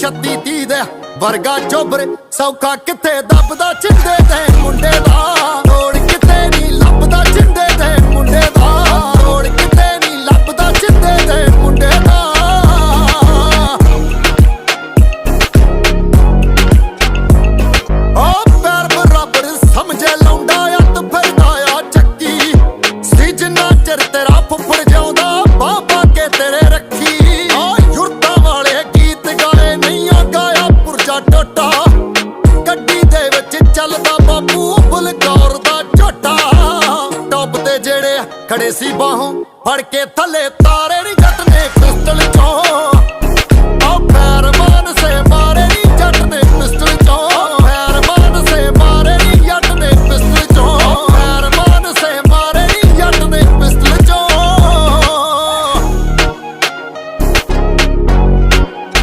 36 30 ਦੇ ਵਰਗਾ ਚੋਬਰ ਸੌਖਾ ਕਿੱਥੇ ਦੱਬਦਾ ਚਿੰਦੇ ਦੇ ਮੁੰਡੇ ਦਾ? ਤੋੜ ਕਿਤੇ ਨਹੀਂ ਲੱਭਦਾ ਚਿੰਦੇ ਦੇ ਮੁੰਡੇ ਦਾ? ਤੋੜ ਕਿਤੇ ਨਹੀਂ ਲੱਭਦਾ ਚਿੰਦੇ ਦੇ ਮੁੰਡੇ ਦਾ? ਓ ਪੈਰ ਬਰਾਬਰ ਸਮਝੇ ਲੌਂਡਾ ਅੱਤ ਫਿਰਦਾ ਆ ਚੱਕੀ। ਸੀ ਜਿੰਨਾ ਚਿਰ ਤੇਰਾ ਚੱਲਦਾ ਬਾਪੂ ਬਲਕੌਰ ਦਾ ਝੋਟਾ। ਟੱਪ ਤੇ ਜਿਹੜੇ ਖੜੇ ਸੀ ਬਾਹੋਂ, ਫੜ ਕੇ ਥੱਲੇ ਤਾਰੇ ਨਹੀਂ ਘਟਨੇ ਪਿਸਟਲ ਚੋਂ।